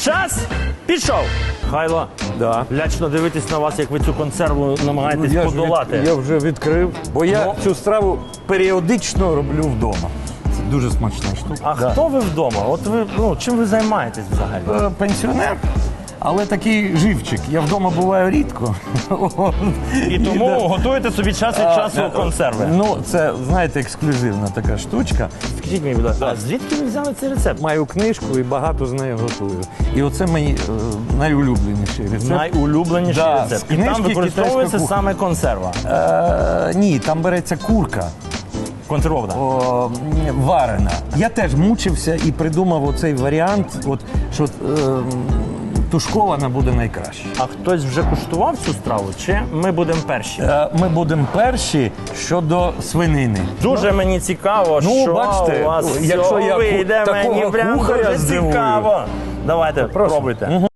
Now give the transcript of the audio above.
Час пішов. Хайло, Да. лячно дивитись на вас, як ви цю консерву намагаєтесь Ну, я, ж подолати. від- я вже відкрив, бо я Ну. цю страву періодично роблю вдома. Це дуже смачна штука. А Да. хто ви вдома? От ви ну чим ви займаєтесь взагалі? Е, Пенсіонер, але такий живчик. Я вдома буваю рідко. І тому готуєте собі час від часу Е, консерви. Ну, це, знаєте, ексклюзивна така штучка. Скажіть мені, будь ласка, а звідки ви взяли цей рецепт? Маю книжку і багато з нею готую. І оце мій е, найулюбленіший рецепт. Найулюбленіший Да, рецепт. І там книжки використовується «Китайська саме консерва. Е, ні, там береться курка. Консервована. о, м, варена. Я теж мучився і придумав оцей варіант, от, що е, м, тушкована буде найкраще. А хтось вже куштував цю страву? Чи ми будемо перші? Е, ми будемо перші щодо свинини. Дуже мені цікаво, ну, що бачите, у вас якщо я ку- вийде, такого мені прям кухаря дуже здивую. цікаво. Давайте, пробуйте.